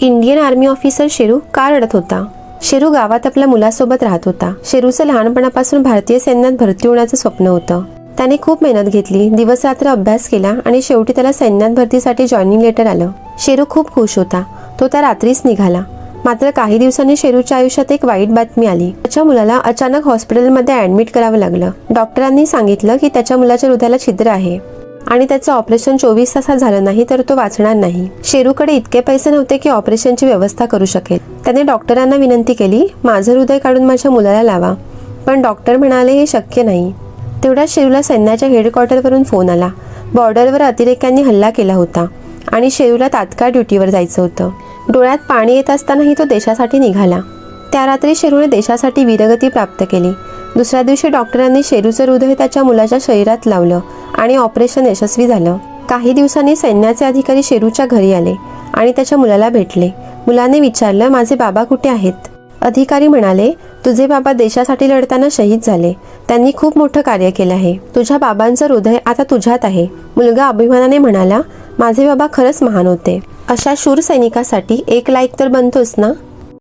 Indian army officer Sheru का रडत होता? शेरू गावात आपल्या मुलासोबत राहत होता. शेरूचं लहानपणापासून भारतीय सैन्यात भरती होण्याचं स्वप्न होतं. त्याने खूप मेहनत घेतली दिवस रात्र अभ्यास केला आणि शेवटी त्याला सैन्यात भरतीसाठी जॉईनिंग लेटर आलं. शेरू खूप खुश होता. तो त्या रात्रीच निघाला. मात्र काही दिवसांनी शेरूच्या आयुष्यात एक वाईट बातमी आली. त्याच्या मुलाला अचानक हॉस्पिटलमध्ये ऍडमिट करावं लागलं. डॉक्टरांनी सांगितलं की त्याच्या मुलाच्या हृदयाला छिद्र आहे. आणि त्याचं ऑपरेशन चोवीस तासात झालं नाही तर तो वाचणार नाही. शेरूकडे इतके पैसे नव्हते की ऑपरेशनची व्यवस्था करू शकेल. त्याने डॉक्टरांना विनंती केली माझं हृदय काढून माझ्या मुलाला लावा. पण डॉक्टर म्हणाले हे शक्य नाही. तेवढ्याच शेरूला सैन्याच्या हेडक्वार्टरवरून फोन आला. बॉर्डरवर अतिरेक्यांनी हल्ला केला होता आणि शेरूला तात्काळ ड्युटीवर जायचं होतं. डोळ्यात पाणी येत असतानाही तो देशासाठी निघाला. त्या रात्री शेरूने देशासाठी वीरगती प्राप्त केली. दुसऱ्या दिवशी डॉक्टरांनी शेरूचं हृदय त्याच्या मुलाच्या शरीरात लावलं आणि ऑपरेशन यशस्वी झालं. काही दिवसांनी सैन्याचे अधिकारी शेरूच्या घरी आले आणि त्याच्या मुलाला भेटले. मुलाने विचारलं माझे बाबा कुठे आहेत? अधिकारी म्हणाले तुझे बाबा देशासाठी लढताना शहीद झाले. त्यांनी खूप मोठं कार्य केलं आहे. तुझ्या बाबांचं हृदय आता तुझ्यात आहे. मुलगा अभिमानाने म्हणाला माझे बाबा खरंच महान होते. अशा शूर सैनिकासाठी एक लाईक तर बनतोच ना?